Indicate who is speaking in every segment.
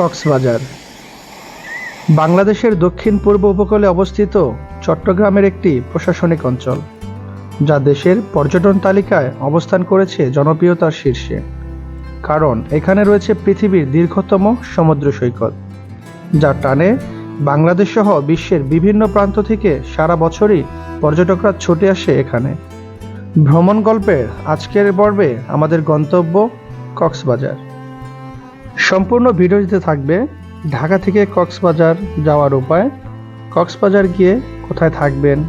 Speaker 1: কক্সবাজার। বাংলাদেশের দক্ষিণ পূর্ব উপকূলে অবস্থিত চট্টগ্রামের একটি প্রশাসনিক অঞ্চল, যা দেশের পর্যটন তালিকায় অবস্থান করেছে জনপ্রিয়তার শীর্ষে, কারণ এখানে রয়েছে পৃথিবীর দীর্ঘতম সমুদ্র সৈকত যার টানে বাংলাদেশ সহ বিশ্বের বিভিন্ন প্রান্ত থেকে সারা বছরই পর্যটকরা ছুটে আসে এখানে। ভ্রমণ গল্পের আজকের পর্বে আমাদের গন্তব্য কক্সবাজার। সম্পূর্ণ ভিডিওটিতে থাকবে ঢাকা থেকে কক্সবাজার যাওয়ার উপায়, কক্সবাজার গিয়ে কোথায় থাকবেন,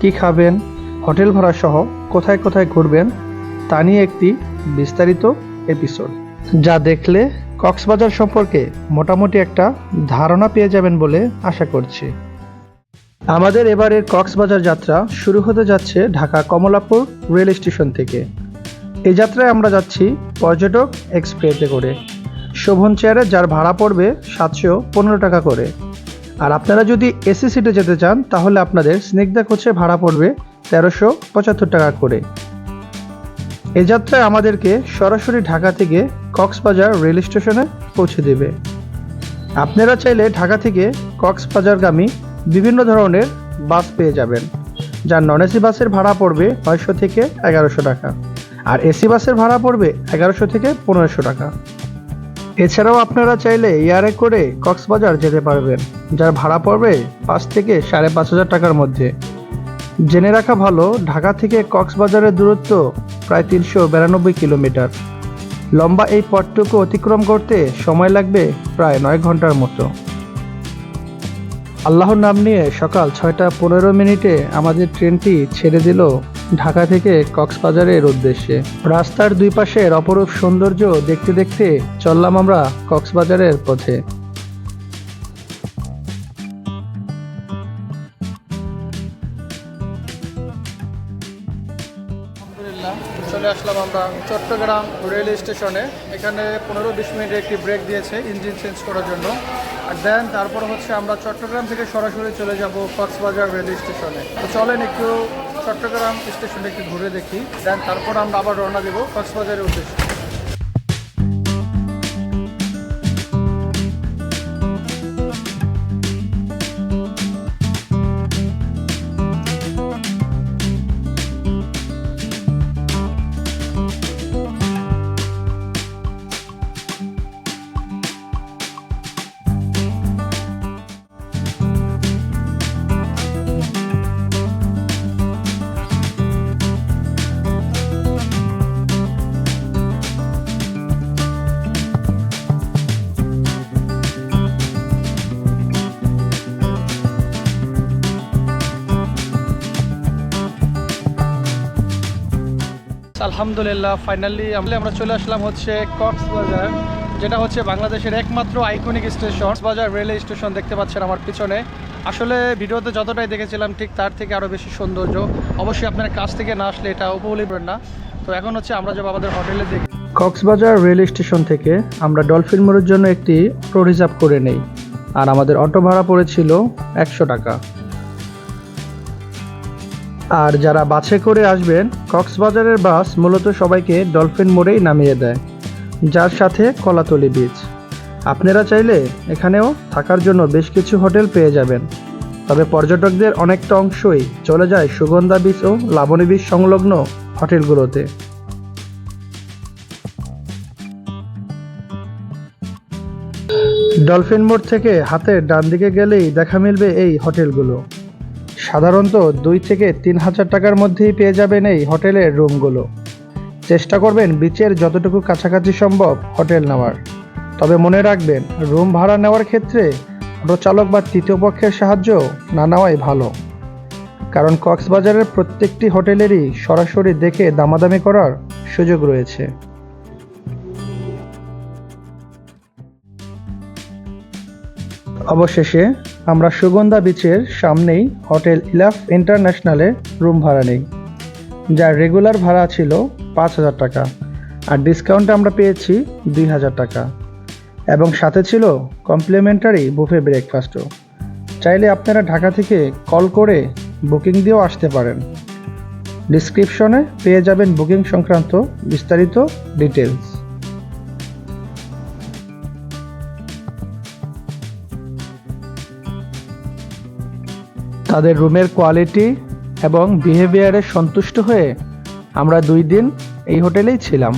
Speaker 1: কি খাবেন, হোটেল ভাড়া সহ কোথায় কোথায় ঘুরবেন, তা নিয়ে একটি বিস্তারিত এপিসোড যা দেখলে কক্সবাজার সম্পর্কে মোটামুটি একটা ধারণা পেয়ে যাবেন বলে আশা করছি। আমাদের এবারের কক্সবাজার যাত্রা শুরু হতে যাচ্ছে ঢাকা কমলাপুর রেল স্টেশন থেকে। এই যাত্রায় আমরা যাচ্ছি পর্যটক এক্সপ্রেসে করে। শোভন চেয়ারে যার ভাড়া পড়বে সাতশো পনেরো টাকা করে। আর আপনারা যদি এসি সিটে যেতে চান, তাহলে আপনাদের স্নিগ্ধা কোচে ভাড়া পড়বে তেরোশো পঁচাত্তর টাকা করে। এ যাত্রায় আমাদেরকে সরাসরি ঢাকা থেকে কক্সবাজার রেল স্টেশনে পৌঁছে দেবে। আপনারা চাইলে ঢাকা থেকে কক্সবাজারগামী বিভিন্ন ধরনের বাস পেয়ে যাবেন, যার নন এসি বাসের ভাড়া পড়বে নয়শো থেকে এগারোশো টাকা। আর এসি বাসের ভাড়া পড়বে এগারোশো থেকে পনেরোশো টাকা। এছাড়াও আপনারা চাইলে এয়ারে করে কক্সবাজার যেতে পারবেন, যার ভাড়া পড়বে পাঁচ থেকে সাড়ে পাঁচ হাজার টাকার মধ্যে। জেনে রাখা ভালো, ঢাকা থেকে কক্সবাজারের দূরত্ব প্রায় তিনশো বিরানব্বই কিলোমিটার। লম্বা এই পথটুকু অতিক্রম করতে সময় লাগবে প্রায় নয় ঘণ্টার মতো। আল্লাহর নাম নিয়ে সকাল ছয়টা পনেরো মিনিটে আমাদের ট্রেনটি ছেড়ে দিল ঢাকা থেকে কক্সবাজারের উদ্দেশ্যে। রাস্তার দুই পাশের অপরূপ সৌন্দর্য দেখতে দেখতে চললাম আমরা কক্সবাজারের পথে। আলহামদুলিল্লাহ চলে আসলাম আমরা চট্টগ্রাম রেল স্টেশনে। এখানে পনেরো বিশ মিনিটে একটি ব্রেক দিয়েছে ইঞ্জিন চেঞ্জ করার জন্য। আর দেন তারপর হচ্ছে আমরা চট্টগ্রাম থেকে সরাসরি চলে যাব কক্সবাজার রেল স্টেশনে। তো চলেন একটু চট্টগ্রাম স্টেশনে একটু ঘুরে দেখি। দেন তারপর আমরা আবার রওনা দেবো কক্সবাজারের উদ্দেশ্যে। আলহামদুলিল্লাহ ফাইনালি আমরা চলে আসলাম হচ্ছে কক্সবাজার, যেটা হচ্ছে বাংলাদেশের একমাত্র iconic station Cox's Bazar railway station দেখতে পাচ্ছেন আমার পিছনে। আসলে ভিডিওতে যতটাই দেখেছিলাম ঠিক তার থেকে আরও বেশি সৌন্দর্য। অবশ্যই আপনার কাছ থেকে না আসলে এটা উপলব্ধ না। তো এখন হচ্ছে আমরা যাব আমাদের হোটেলে দেখি কক্সবাজার রেল স্টেশন থেকে আমরা ডলফিন মোড়ের জন্য একটি অটো রিজার্ভ করে নেই। আর আমাদের অটো ভাড়া পড়েছিল একশো টাকা। আর যারা বাসে করে আসবেন, কক্সবাজারের বাস মূলত সবাইকে ডলফিন মোড়েই নামিয়ে দেয়, যার সাথে কলাতলি বিচ আপনারা চাইলে এখানেও থাকার জন্য বেশ কিছু হোটেল পেয়ে যাবেন। তবে পর্যটকদের অনেকটা অংশই চলে যায় সুগন্ধা বিচ ও লাবণী বিচ সংলগ্ন হোটেলগুলোতে। ডলফিন মোড় থেকে হাতের ডান দিকে গেলেই দেখা মিলবে এই হোটেলগুলো। সাধারণত দুই থেকে তিন হাজার টাকার মধ্যেই পেয়ে যাবেন এই হোটেলের রুমগুলো। চেষ্টা করবেন বিচের যতটুকু কাছাকাছি সম্ভব হোটেল নেওয়ার। তবে মনে রাখবেন, রুম ভাড়া নেওয়ার ক্ষেত্রে অটো চালক বা তৃতীয় পক্ষের সাহায্য না নেওয়াই ভালো। কারণ কক্সবাজারের প্রত্যেকটি হোটেলেরই সরাসরি দেখে দামাদামি করার সুযোগ রয়েছে। অবশেষে আমরা সুগন্ধা বিচের সামনেই হোটেল ইলাফ ইন্টারন্যাশনালে রুম ভাড়া নেই, যার রেগুলার ভাড়া ছিল পাঁচ হাজার টাকা আর ডিসকাউন্ট আমরা পেয়েছি দুই হাজার টাকা। এবং সাথে ছিল কমপ্লিমেন্টারি বুফে ব্রেকফাস্টও চাইলে আপনারা ঢাকা থেকে কল করে বুকিং দিয়েও আসতে পারেন। ডিসক্রিপশনে পেয়ে যাবেন বুকিং সংক্রান্ত বিস্তারিত ডিটেলস তাদের রুমের কোয়ালিটি এবং বিহেভিয়ারে সন্তুষ্ট হয়ে আমরা দুই দিন এই হোটেলেই ছিলাম।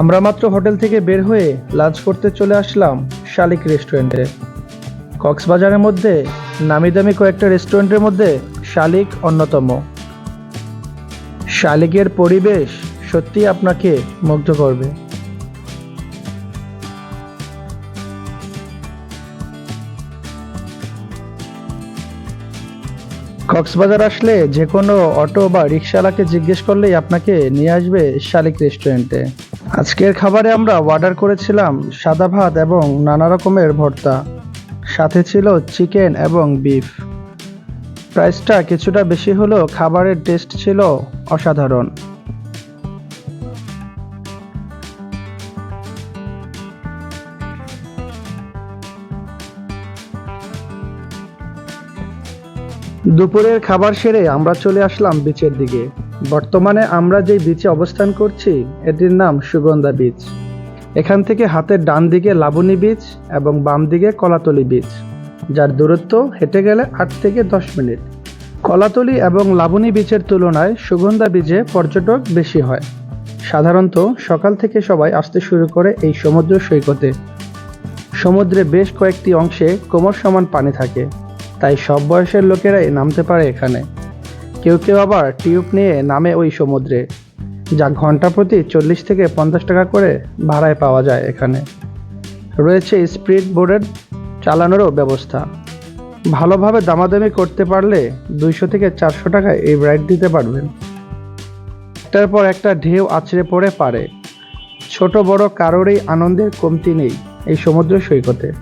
Speaker 1: আমরা মাত্র হোটেল থেকে বের হয়ে লাঞ্চ করতে চলে আসলাম শালিক রেস্টুরেন্টে। কক্সবাজারের মধ্যে নামি দামি কয়েকটা রেস্টুরেন্টের মধ্যে শালিক অন্যতম। শালিকের পরিবেশ সত্যি আপনাকে মুগ্ধ করবে। কক্সবাজার আসলে যে কোনো অটো বা রিক্সাওয়ালাকে জিজ্ঞেস করলেই আপনাকে নিয়ে আসবে শালিক রেস্টুরেন্টে। আজকের খাবারে আমরা অর্ডার করেছিলাম সাদা ভাত এবং নানা রকমের ভর্তা। সাথে ছিল চিকেন এবং বিফ। প্রাইসটা কিছুটা বেশি হলেও খাবারের টেস্ট ছিল অসাধারণ। দুপুরের খাবার সেরে আমরা চলে আসলাম বিচের দিকে। বর্তমানে আমরা যেই বিচে অবস্থান করছি, এটির নাম সুগন্ধা বিচ এখান থেকে হাতের ডান দিকে লাবণী বিচ এবং বাম দিকে কলাতলি বিচ যার দূরত্ব হেঁটে গেলে আট থেকে দশ মিনিট। কলাতলি এবং লাবণী বিচের তুলনায় সুগন্ধা বিচে পর্যটক বেশি হয়। সাধারণত সকাল থেকে সবাই আসতে শুরু করে এই সমুদ্র সৈকতে। সমুদ্রে বেশ কয়েকটি অংশে কোমর সমান পানি থাকে। তাই সব বয়সের লোকেরাই নামতে পারে এখানে। কেউ কেউ আবার টিউব নিয়ে নামে ওই সমুদ্রে, যা ঘণ্টা প্রতি চল্লিশ থেকে পঞ্চাশ টাকা করে ভাড়ায় পাওয়া যায় এখানে। রয়েছে স্পিড বোর্ডের চালানোরও ব্যবস্থা। ভালোভাবে দামাদামি করতে পারলে দুইশো থেকে চারশো টাকায় এই রাইড দিতে পারবেন। একটার পর একটা ঢেউ আছড়ে পড়ে পারে। ছোট বড় কারোরই আনন্দের কমতি নেই এই সমুদ্র সৈকতে।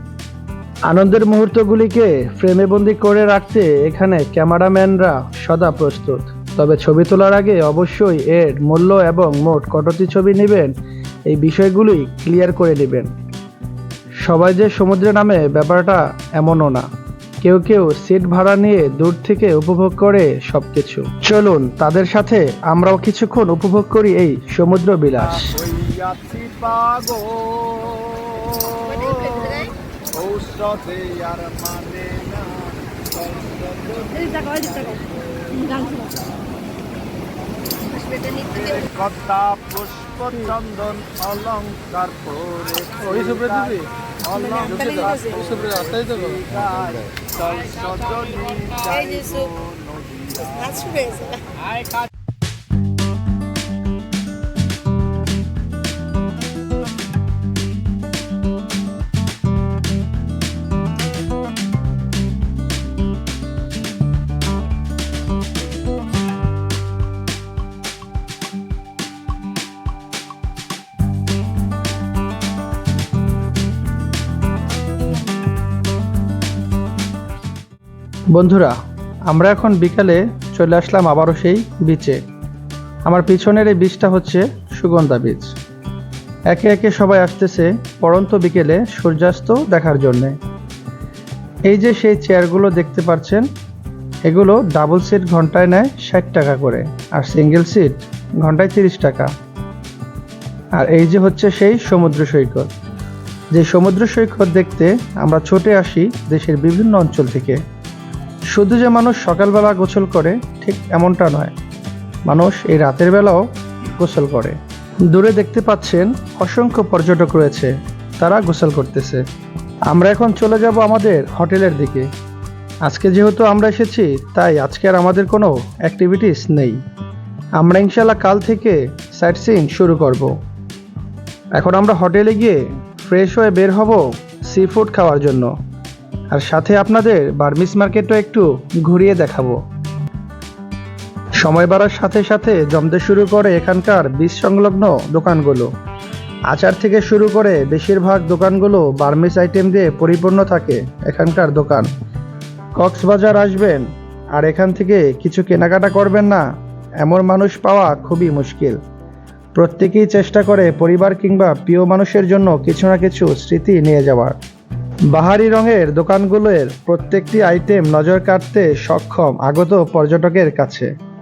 Speaker 1: আনন্দের মুহূর্তগুলিকে ফ্রেমে বন্দি করে রাখতে এখানে ক্যামেরাম্যানরা সদা প্রস্তুত। তবে ছবি তোলার আগে অবশ্যই এর মূল্য এবং মোট কতটি ছবি নেবেন এই বিষয়গুলি ক্লিয়ার করে নেবেন সবাই যে সমুদ্রে নামে ব্যাপারটা এমনও না। কেউ কেউ সিট ভাড়া নিয়ে দূর থেকে উপভোগ করে সবকিছু। চলুন, তাদের সাথে আমরাও কিছুক্ষণ উপভোগ করি এই সমুদ্র বিলাস
Speaker 2: ঔষধে আর মানে না। কথা পুষ্প চন্দন অলঙ্কার পরে অলঙ্কার
Speaker 1: বন্ধুরা, আমরা এখন বিকালে চলে আসলাম আবারও সেই বিচে আমার পিছনের এই বীজটা হচ্ছে সুগন্ধা বীজ একে একে সবাই আসতেছে পরন্ত বিকেলে সূর্যাস্ত দেখার জন্যে। এই যে সেই চেয়ারগুলো দেখতে পাচ্ছেন, এগুলো ডাবল সিট ঘন্টায় নেয় ষাট টাকা করে আর সিঙ্গেল সিট ঘন্টায় তিরিশ টাকা। আর এই যে হচ্ছে সেই সমুদ্র সৈকত। যে সমুদ্র সৈকত দেখতে আমরা ছুটে আসি দেশের বিভিন্ন অঞ্চল থেকে। শুধু যে মানুষ সকালবেলা গোসল করে, ঠিক এমনটা নয়। মানুষ এই রাতের বেলাও গোসল করে। দূরে দেখতে পাচ্ছেন অসংখ্য পর্যটক রয়েছে, তারা গোসল করতেছে। আমরা এখন চলে যাব আমাদের হোটেলের দিকে। আজকে যেহেতু আমরা এসেছি, তাই আজকে আর আমাদের কোনো অ্যাক্টিভিটিস নেই। আমরা ইনশাল্লাহ কাল থেকে সাইট সিইং শুরু করব। এখন আমরা হোটেলে গিয়ে ফ্রেশ হয়ে বের হব সি ফুড খাওয়ার জন্য। আর সাথে আপনাদের বার্মিস মার্কেটও একটু ঘুরিয়ে দেখাবো। সময় বাড়ার সাথে সাথে জমতে শুরু করে এখানকার বীজ সংলগ্ন দোকানগুলো। আচার থেকে শুরু করে বেশিরভাগ দোকানগুলো বার্মিস আইটেম দিয়ে পরিপূর্ণ থাকে এখানকার দোকান। কক্সবাজার আসবেন, আর এখান থেকে কিছু কেনাকাটা করবেন না, এমন মানুষ পাওয়া খুবই মুশকিল। প্রত্যেকেই চেষ্টা করে পরিবার কিংবা প্রিয় মানুষের জন্য কিছু না কিছু স্মৃতি নিয়ে যাওয়ার। বাহারি রঙের দোকানগুলোর প্রত্যেকটি আইটেম নজর কাটতে সক্ষম আগত পর্যটকের কাছে।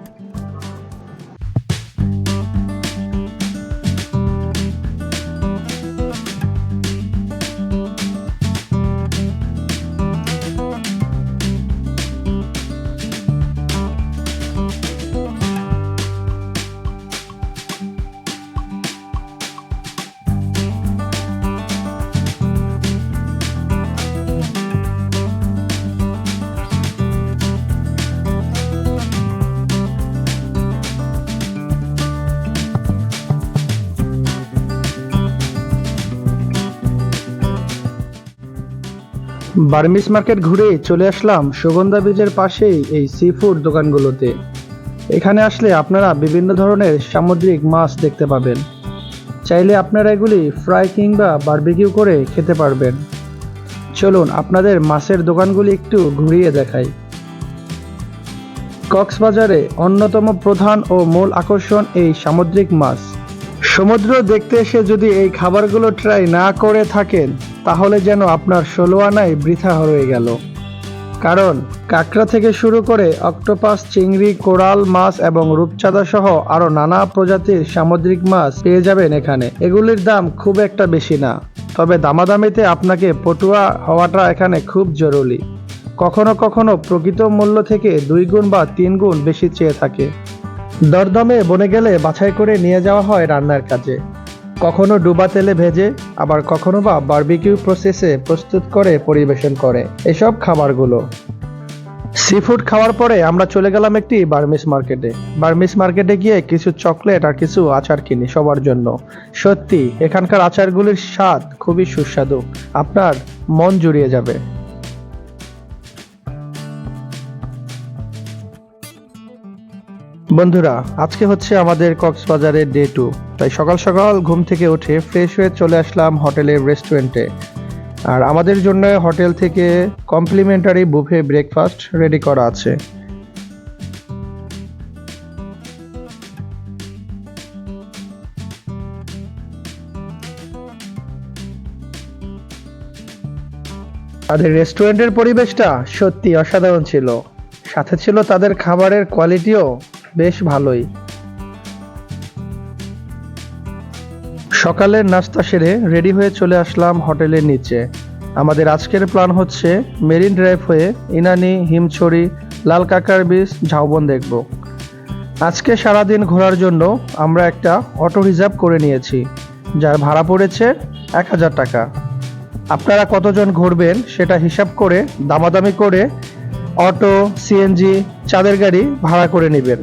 Speaker 1: বার্মিস মার্কেট ঘুরে চলে আসলাম সুগন্ধা বীজের পাশেই এই সি ফুড দোকানগুলোতে। এখানে আসলে আপনারা বিভিন্ন ধরনের সামুদ্রিক মাছ দেখতে পাবেন। চাইলে আপনারা এগুলি ফ্রাই কিংবা বারবিকিউ করে খেতে পারবেন। চলুন আপনাদের মাছের দোকানগুলি একটু ঘুরিয়ে দেখাই। কক্সবাজারে অন্যতম প্রধান ও মূল আকর্ষণ এই সামুদ্রিক মাছ। সমুদ্র দেখতে এসে যদি এই খাবারগুলো ট্রাই না করে থাকেন তাহলে যেন আপনার ষোলো আনায় বৃথা হয়ে গেল। কারণ কাঁকড়া থেকে শুরু করে অক্টোপাস, চিংড়ি, কোরাল মাছ এবং রূপচাঁদা সহ আরও নানা প্রজাতির সামুদ্রিক মাছ পেয়ে যাবেন এখানে। এগুলির দাম খুব একটা বেশি না। তবে দামাদামিতে আপনাকে পটুয়া হওয়াটা এখানে খুব জরুরি। কখনো কখনো প্রকৃত মূল্য থেকে দুই গুণ বা তিন গুণ বেশি চেয়ে থাকে। দরদমে বনে গেলে বাছাই করে নিয়ে যাওয়া হয় রান্নার কাজে। কখনো ডুবা তেলে ভেজে, আবার কখনো বা বারবিকিউ প্রসেসে প্রস্তুত করে পরিবেশন করে। এসব খাবারগুলো। সি ফুড খাওয়ার পরে আমরা চলে গেলাম একটি বার্মিস মার্কেটে। বার্মিস মার্কেটে গিয়ে কিছু চকলেট আর কিছু আচার কিনি সবার জন্য। সত্যি, এখানকার আচারগুলির স্বাদ খুবই সুস্বাদু। আপনার মন জুড়িয়ে যাবে। বন্ধুরা, আজকে হচ্ছে আমাদের কক্সবাজারের ডে টু তাই সকাল সকাল ঘুম থেকে উঠে ফ্রেশ হয়ে চলে আসলাম হোটেলের রেস্টুরেন্টে আর আমাদের জন্য হোটেল থেকে কমপ্লিমেন্টারি বুফে ব্রেকফাস্ট রেডি করা আছে। তাদের রেস্টুরেন্টের পরিবেশটা সত্যি অসাধারণ ছিল। সাথে ছিল তাদের খাবারের কোয়ালিটিও বেশ ভালোই। সকালের নাস্তা সেরে রেডি হয়ে চলে আসলাম হোটেলের নিচে। আমাদের আজকের প্ল্যান হচ্ছে মেরিন ড্রাইভ হয়ে ইনানি, হিমছড়ি, লাল কাকার বীজ, ঝাউবন দেখব। আজকে সারাদিন ঘোরার জন্য আমরা একটা অটো রিজার্ভ করে নিয়েছি, যার ভাড়া পড়েছে এক হাজার টাকা। আপনারা কতজন ঘুরবেন সেটা হিসাব করে দামাদামি করে অটো, সিএনজি, চাঁদের গাড়ি ভাড়া করে নেবেন।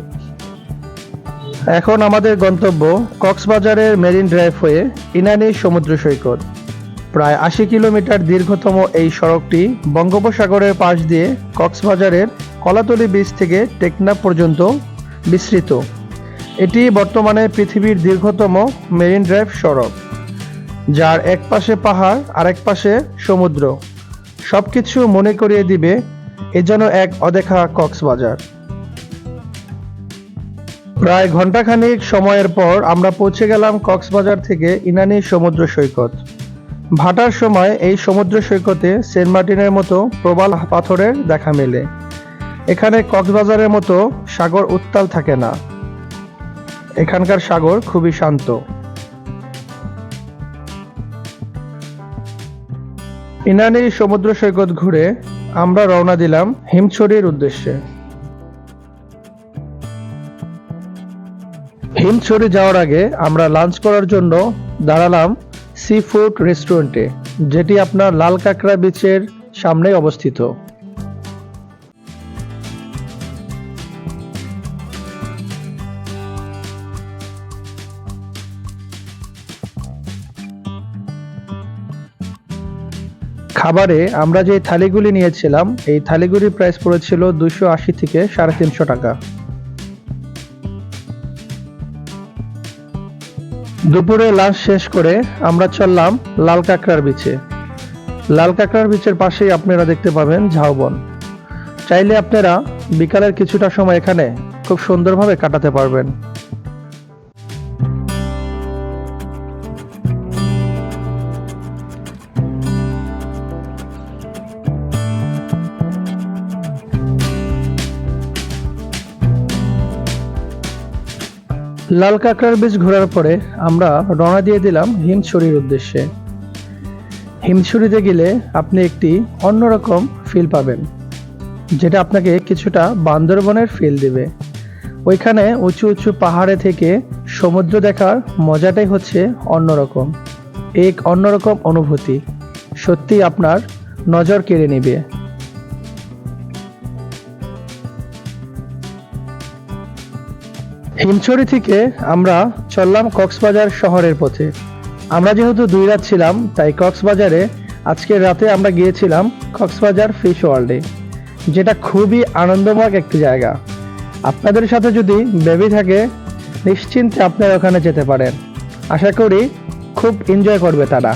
Speaker 1: এখন আমাদের গন্তব্য কক্সবাজারের মেরিন ড্রাইভ হয়ে ইনানি সমুদ্র সৈকত। প্রায় আশি কিলোমিটার দীর্ঘতম এই সড়কটি বঙ্গোপসাগরের পাশ দিয়ে কক্সবাজারের কলাতলি বীচ থেকে টেকনাফ পর্যন্ত বিস্তৃত। এটি বর্তমানে পৃথিবীর দীর্ঘতম মেরিন ড্রাইভ সড়ক, যার এক পাশে পাহাড় আর এক পাশে সমুদ্র। সবকিছু মনে করিয়ে দিবে এ যেন এক অদেখা কক্সবাজার। প্রায় ঘন্টাখানিক সময়ের পর আমরা পৌঁছে গেলাম কক্সবাজার থেকে ইনানি সমুদ্র সৈকত। ভাটার সময় এই সমুদ্র সৈকতে সেন্ট মার্টিনের মতো প্রবাল পাথরের দেখা মেলে। এখানে কক্সবাজারের মতো সাগর উত্তাল থাকে না। এখানকার সাগর খুবই শান্ত। ইনানি সমুদ্র সৈকত ঘুরে আমরা রওনা দিলাম হিমছড়ির উদ্দেশ্যে। হিমছড়ি যাওয়ার আগে আমরা লাঞ্চ করার জন্য দাঁড়ালাম সি ফুড রেস্টুরেন্টে যেটি আপনার লাল কাঁকড়া বিচের সামনে অবস্থিত। খাবারে আমরা যে থালিগুলি নিয়েছিলাম, এই থালিগুলির প্রাইস পড়েছিল দুশো আশি থেকে সাড়ে তিনশো টাকা। দুপুরে লাঞ্চ শেষ করে আমরা চললাম লাল কাঁকড়ার বিচে। লাল কাঁকড়ার বিচের পাশেই আপনারা দেখতে পাবেন ঝাউবন। চাইলে আপনারা বিকালের কিছুটা সময় এখানে খুব সুন্দরভাবে কাটাতে পারবেন। লাল কাঁকড়ার বীজ ঘোরার পরে আমরা রওনা দিয়ে দিলাম হিমছড়ির উদ্দেশ্যে। হিমছড়িতে গেলে আপনি একটি অন্যরকম ফিল পাবেন, যেটা আপনাকে কিছুটা বান্দরবনের ফিল দেবে। ওইখানে উঁচু উঁচু পাহাড়ে থেকে সমুদ্র দেখার মজাটাই হচ্ছে অন্যরকম, এক অন্যরকম অনুভূতি। সত্যি আপনার নজর কেড়ে নেবে। হিমছড়ি থেকে আমরা চললাম কক্সবাজার শহরের পথে। আমরা যেহেতু দুই রাত ছিলাম, তাই কক্সবাজারে আজকে রাতে আমরা গিয়েছিলাম কক্সবাজার ফিশ ওয়ার্ল্ডে, যেটা খুবই আনন্দময় একটি জায়গা। আপনাদের সাথে যদি বেবি থাকে, নিশ্চিন্তে আপনারা ওখানে যেতে পারেন। আশা করি খুব এনজয় করবে তারা।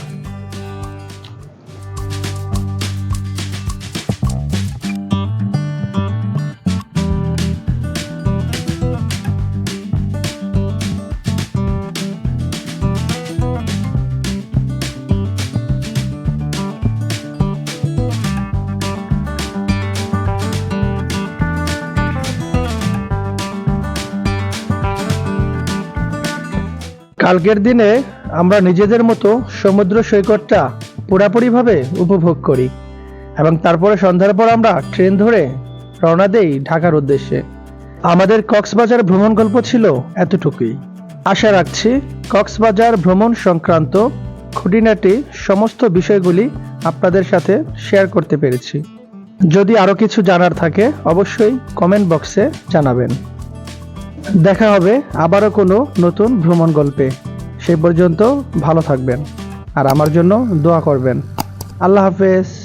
Speaker 1: কালকের দিনে আমরা নিজেদের মতো সমুদ্র সৈকতটা পুরাপুরিভাবে উপভোগ করি এবং তারপরে সন্ধ্যার পর আমরা ট্রেন ধরে রওনা দেই ঢাকার উদ্দেশ্যে। আমাদের কক্সবাজার ভ্রমণ গল্প ছিল এতটুকুই। আশা রাখছি কক্সবাজার ভ্রমণ সংক্রান্ত খুঁটিনাটি সমস্ত বিষয়গুলি আপনাদের সাথে শেয়ার করতে পেরেছি। যদি আরও কিছু জানার থাকে, অবশ্যই কমেন্ট বক্সে জানাবেন। দেখা হবে আবারও কোনো নতুন ভ্রমণ গল্পে। সে পর্যন্ত ভালো থাকবেন আর আমার জন্য দোয়া করবেন। আল্লাহ হাফেজ।